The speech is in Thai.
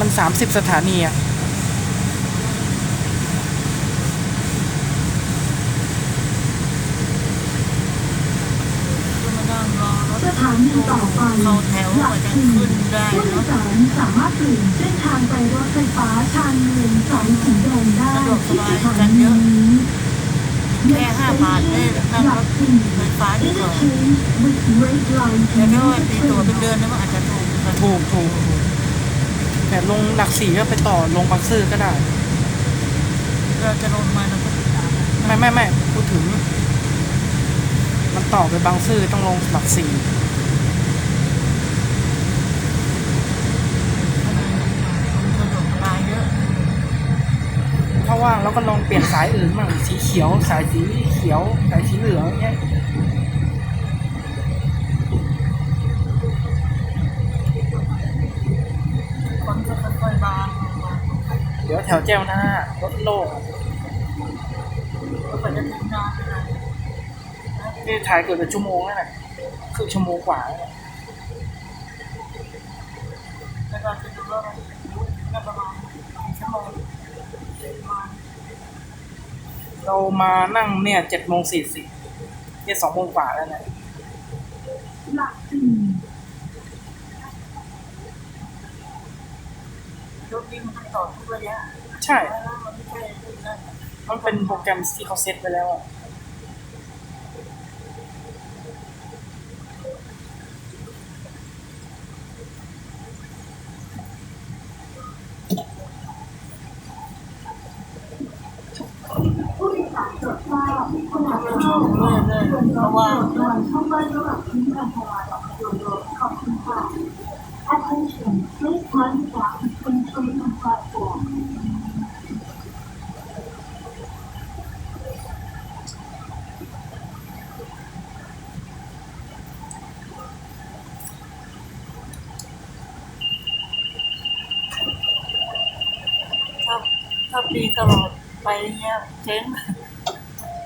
มันสามสิบสถานีอะก็มานั่งรอรถสถานีต่อไปเข้าแถวหลักกว่าจะสี่ขึ้นได้ผู้โดยเนาะสารสามารถเปลี่ยนเส้นทางไปรถไฟฟ้าชานเมืองสายสีแดงได้ที่สถานีนี้แค่ห้าบาทได้นั่งหรลัถกสี่ไฟฟ้าดีกว่า Interchange with Red Line แต่ถ้าว่าตีตัวเป็นเดือนนี่มันอาจจะถูกกันถูกถูกถูก แต่ลงหลักสี่ก็ไปต่อลงบางซื่อก็ได้ เราจะลงมาเราก็ติดตามไม่ไม่ไม่พูดถึง มันต่อไปบางซื่อต้องลงหลักสี่สะดวกสบายเยอะถ้าว่างแล้วก็ลองเปลี่ยนสายอื่นบ้างสีเขียว สายสีเขียว สายสีเหลืองเงี้ย คนก็ค่อยๆบางบาง เดี๋ยวแถวแจ้วหน้ารถโล่งก็ไปจะถึงนอนนะนี่ถ่ายเกิดเป็นชั่วโมงแล้วนะครึ่งชั่วโมงกว่าแล้วก็จะดูว่ามันก็ประมาณชั่วโมงเรามานั่งเนี่ยเจ็ดโมงสี่สิบเนี่ยสองโมงกว่าแล้วเนี่ย หลักสี่ รถวิ่งมันต่อทุกระยะใช่แล้วมันไม่ใช่นั่นมันเป็นโปรแกรมที่เขาเซตไว้แล้วอะผู้โดยสารโปรดทราบขณะเราเข้าชมเรื่อยๆเพราะว่ารอยช่องว่างระหว่างพื้นอันตรายออกโดยรวมขอบคุณค่ะ Attention, ถ้าปีตลอดไปเงี้ยเจ๊ง